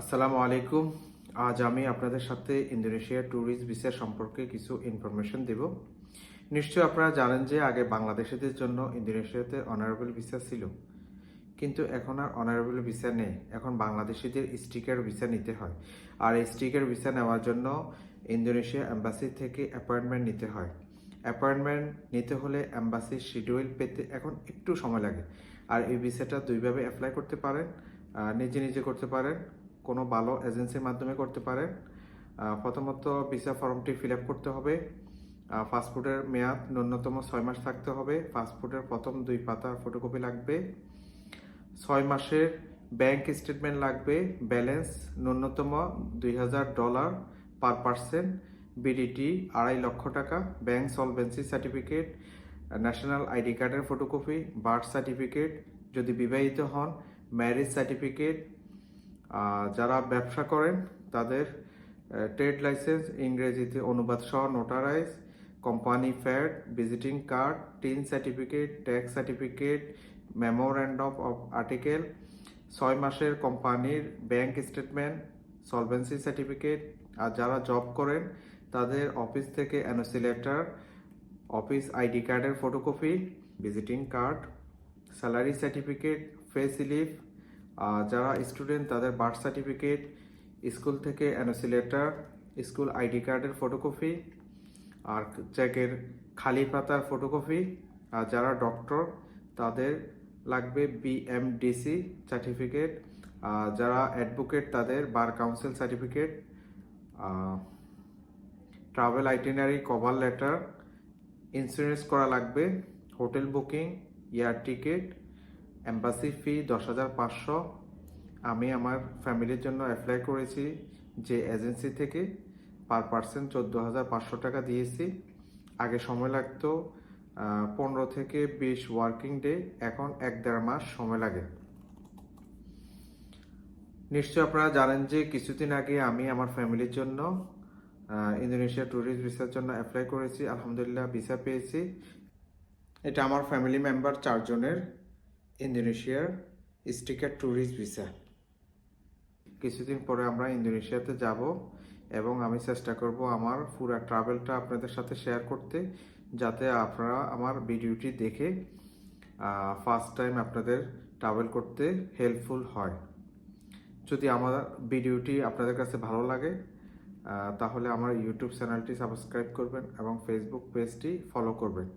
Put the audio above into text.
আসসালামু আলাইকুম। আজ আমি আপনাদের সাথে ইন্দোনেশিয়া ট্যুরিস্ট ভিসা সম্পর্কে কিছু ইনফরমেশন দেব। নিশ্চয়ই আপনারা জানেন যে আগে বাংলাদেশিদের জন্য ইন্দোনেশিয়াতে অনারেবল ভিসা ছিল। কিন্তু এখন আর অনারেবল ভিসা নেই। এখন বাংলাদেশিদের স্টিকার ভিসা নিতে হয়। আর এই স্টিকার ভিসা নেওয়ার জন্য ইন্দোনেশিয়া অ্যাম্বাসি থেকে অ্যাপয়েন্টমেন্ট নিতে হয়। অ্যাপয়েন্টমেন্ট নিতে হলে অ্যাম্বাসির শিডিউল পেতে এখন একটু সময় লাগে। আর এই ভিসাটা দুইভাবে অ্যাপ্লাই করতে পারেন নিজে নিজে করতে পারেন। কোনো ভালো এজেন্সির মাধ্যমে করতে পারেন। প্রথমত ভিসা ফর্মটি ফিল আপ করতে হবে। পাসপোর্টের মেয়াদ ন্যূনতম ছয় মাস থাকতে হবে। পাসপোর্টের প্রথম দুই পাতার ফটোকপি লাগবে। ছয় মাসের ব্যাংক স্টেটমেন্ট লাগবে। ব্যালেন্স ন্যূনতম দুই হাজার ডলার পার পার্সেন্ট বিডিটি আড়াই লক্ষ টাকা bank solvency certificate national ID কার্ডের ফটোকপি বার্থ সার্টিফিকেট যদি বিবাহিত হন ম্যারেজ সার্টিফিকেট যারা ব্যবসা করেন, তাদের ট্রেড লাইসেন্স ইংরেজিতে অনুবাদ সহ notarise company fat visiting card TIN certificate tax certificate memorandum of article ছয় মাসের কোম্পানির ব্যাংক স্টেটমেন্ট সলভেন্সি সার্টিফিকেট আর যারা জব করেন, তাদের অফিস থেকে এনওসি লেটার অফিস আইডি কার্ডের photocopy visiting card salary certificate pay slip যারা স্টুডেন্ট তাদের বার্থ সার্টিফিকেট স্কুল থেকে এনওসি লেটার স্কুল আইডি কার্ডের ফটোকপি আর চেকের খালি পাতার ফটোকপি আর যারা ডক্টর তাদের লাগবে বিএমডিসি সার্টিফিকেট যারা অ্যাডভোকেট তাদের bar council certificate travel itinerary cover letter insurance করা লাগবে hotel booking air ticket embassy fee দশ হাজার পাঁচশো। আমি আমার ফ্যামিলির জন্য অ্যাপ্লাই করেছি যে এজেন্সি থেকে। পার পার্সেন্ট চোদ্দ হাজার পাঁচশো টাকা দিয়েছি। আগে সময় লাগতো পনেরো থেকে বিশ ওয়ার্কিং ডে এখন এক দেড় মাস সময় লাগে। নিশ্চয় আপনারা জানেন যে কিছুদিন আগে আমি আমার ফ্যামিলির জন্য ইন্দোনেশিয়া ট্যুরিস্ট ভিসার জন্য অ্যাপ্লাই করেছি। আলহামদুলিল্লাহ ভিসা পেয়েছি। এটা আমার ফ্যামিলি মেম্বার চারজনের। ইন্দোনেশিয়ার স্টিকার ট্যুরিস্ট ভিসা। কিছুদিন পরে আমরা ইন্দোনেশিয়াতে যাব এবং আমি চেষ্টা করব আমার পুরো ট্রাভেলটা আপনাদের সাথে শেয়ার করতে, যাতে আপনারা আমার ভিডিওটি দেখে ফার্স্ট টাইম আপনাদের ট্রাভেল করতে হেল্পফুল হয়। যদি আমার ভিডিওটি আপনাদের কাছে ভালো লাগে তাহলে আমার ইউটিউব চ্যানেলটি সাবস্ক্রাইব করবেন এবং ফেসবুক পেজটি ফলো করবেন।